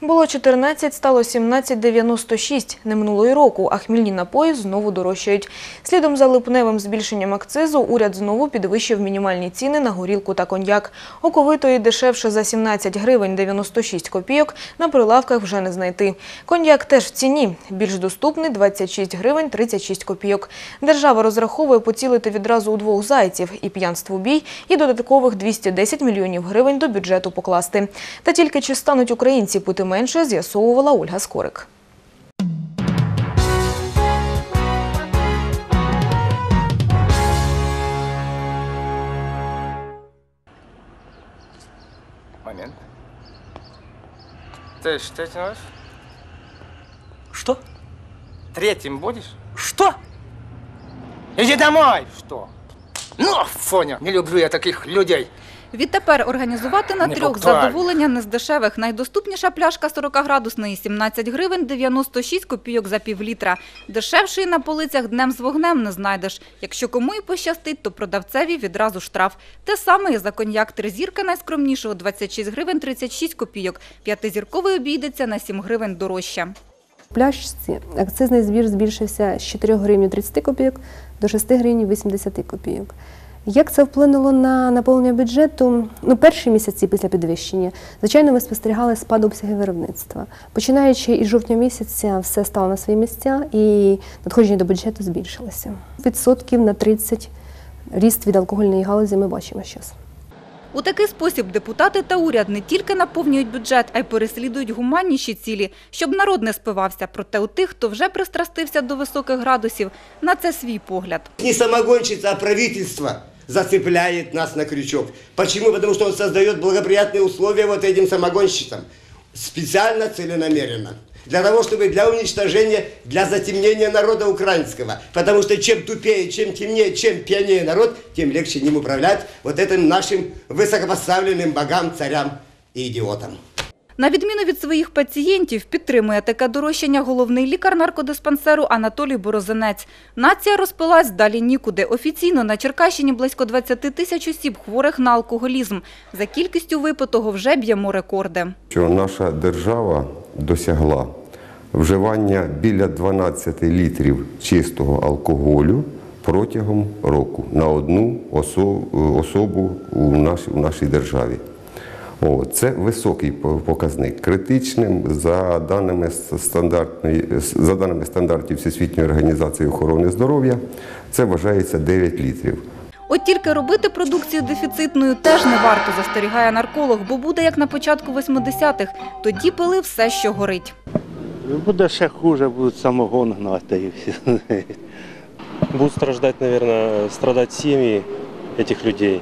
Було 14, стало 17,96 не минулого року, а хмільні напої знову дорожчають. Слідом за липневим збільшенням акцизу уряд знову підвищив мінімальні ціни на горілку та коньяк. Оковитої дешевше за 17 гривень 96 копійок на прилавках вже не знайти. Коньяк теж в ціні. Більш доступний 26 гривень 36 копійок. Держава розраховує поцілити відразу у двох зайців – і п'янству бій, і додаткових 210 мільйонів гривень до бюджету покласти. Та тільки чи стануть українці пити менше, з'ясовувала Ольга Скорик. Момент. Ты что тянешь? Что? Третьим будешь? Что? Иди домой! Что? Ну, Фоня, не люблю я таких людей. Відтепер організувати на трьох задоволення не з дешевих. Найдоступніша пляшка 40-градусної – 17 гривень 96 копійок за півлітра. Дешевшої на полицях днем з вогнем не знайдеш. Якщо кому і пощастить, то продавцеві відразу штраф. Те саме і за коньяк тризірка найскромнішого – 26 гривень 36 копійок. П'ятизірковий обійдеться на 7 гривень дорожче. В пляшці акцизний збір збільшився з 4 гривень 30 копійок до 6 гривень 80 копійок. Як це вплинуло на наповнення бюджету? Ну, перші місяці після підвищення, звичайно, ми спостерігали спад обсягів виробництва. Починаючи із жовтня місяця, все стало на свої місця і надходження до бюджету збільшилося. Відсотків на 30 ріст від алкогольної галузі ми бачимо зараз. У такий спосіб депутати та уряд не тільки наповнюють бюджет, а й переслідують гуманніші цілі, щоб народ не спивався. Проте у тих, хто вже пристрастився до високих градусів, на це свій погляд. Не самогонщица, а правительство зацепляет нас на крючок. Почему? Потому что он создает благоприятные условия вот этим самогонщицам. Специально, целенамеренно. Для того, чтобы для уничтожения, для затемнения народа украинского. Потому что чем тупее, чем темнее, чем пьянее народ, тем легче ним управлять вот этим нашим высокопоставленным богам, царям и идиотам. На відміну від своїх пацієнтів, підтримує таке дорожчання головний лікар наркодиспансеру Анатолій Борозинець. Нація розпилась далі нікуди. Офіційно на Черкащині близько 20 тисяч осіб хворих на алкоголізм. За кількістю випитого вже б'ємо рекорди. що наша держава досягла вживання біля 12 літрів чистого алкоголю протягом року на одну особу у нашій, у нашій державі. О, це високий показник. Критичним за даними стандартної за даними стандартів Всесвітньої організації охорони здоров'я, це вважається 9 літрів. От тільки робити продукцію дефіцитною теж не варто, застерігає нарколог, бо буде як на початку 80-х. Тоді пили все, що горить. Буде ще хуже, будуть самогон гнати і все. Будут страждать, наверное, страдать семьи этих людей,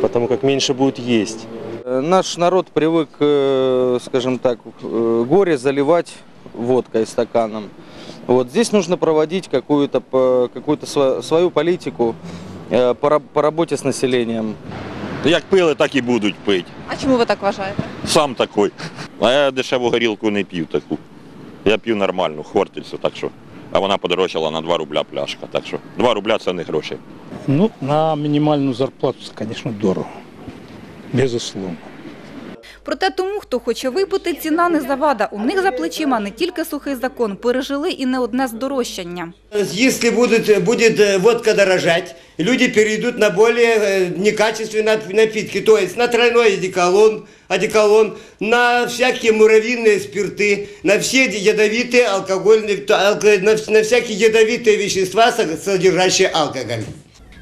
потому как меньше будут есть. Э, Наш народ привык, э, скажем так, э, горе заливать водкой стаканом. Вот здесь нужно проводить какую-то по- какую-то сва- свою политику э, по раб- по работе с населением. Як пили, так і будуть пити. А чому ви так вважаєте? Сам такий. А я дешеву горілку не п'ю таку. Я п'ю нормальну, хвортицю, так що. А вона подорожчала на 2 рубля пляшка. Так що 2 рубля це не гроші. Ну, на минимальную зарплату, конечно, дорого. Безусловно. Проте тому, хто хоче випити, ціна не завада. У них за плечима не тільки сухий закон, пережили і не одне здорожчання. Если будет, будет э, водка дорожать, люди перейдут на более э, некачественные нап- напитки, то есть на тройной одеколон, одеколон, на всякие муравьиные спирты, на все ядовитые алкогольные, то- алко- на, вс- на всякие ядовитые вещества, со- содержащие алкоголь.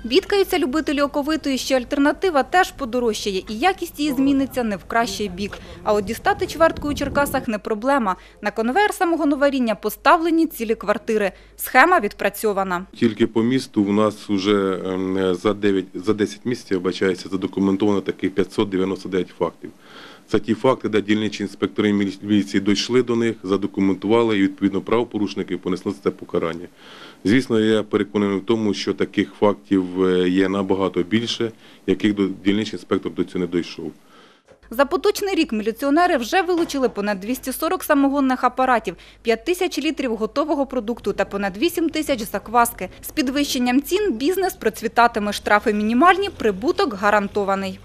Бідкаються любителі оковитої, що альтернатива теж подорожчає, і якість її зміниться не в кращий бік. А от дістати чвертку у Черкасах не проблема. На конвейер самогоноваріння поставлені цілі квартири. Схема відпрацьована. Тільки по місту у нас вже ем, за 9, за 10 місяців, бачається, задокументовано таких 599 фактів. Це ті факти, де дільничі інспектори міліції дійшли до них, задокументували і відповідно правопорушники понесли це покарання. Звісно, я переконаний в тому, що таких фактів е, є набагато більше, яких дільничий інспектор до цього не дійшов. За поточний рік міліціонери вже вилучили понад 240 самогонних апаратів, 5 тисяч літрів готового продукту та понад 8 тисяч закваски. З підвищенням цін бізнес процвітатиме штрафи мінімальні, прибуток гарантований.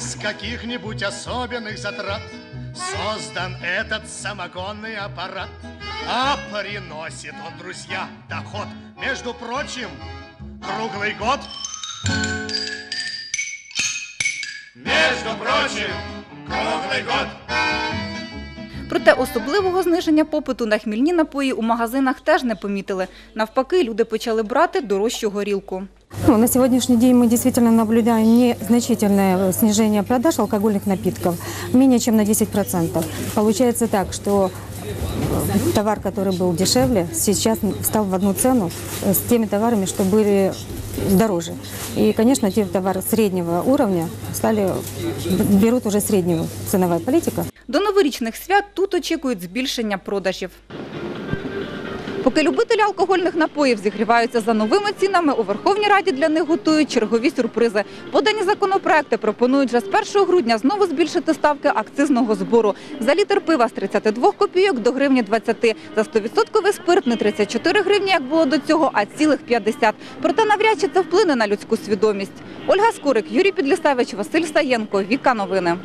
Без без каких-нибудь особенных затрат создан этот самогонный аппарат. А приносит он, друзья, доход, между прочим, круглый год. Между прочим, круглый год. Проте особливого зниження попиту на хмільні напої у магазинах теж не помітили. Навпаки, люди почали брати дорожчу горілку. Ну, на сегодняшний день мы действительно наблюдаем незначительное снижение продаж алкогольных напитков, менее чем на 10%. Получается так, что товар, который был дешевле, сейчас стал в одну цену с теми товарами, что были дороже. И, конечно, те товары среднего уровня стали, берут уже среднюю ценовая политика. До новорічних свят тут очікують збільшення продажів. Поки любителі алкогольних напоїв зігріваються за новими цінами, у Верховній Раді для них готують чергові сюрпризи. Подані законопроекти пропонують вже з 1 грудня знову збільшити ставки акцизного збору. За літр пива з 32 копійок до гривні 20. За 100% спирт не 34 гривні, як було до цього, а цілих 50. Проте навряд чи це вплине на людську свідомість. Ольга Скорик, Юрій Підлісевич, Василь Саєнко. Віка новини.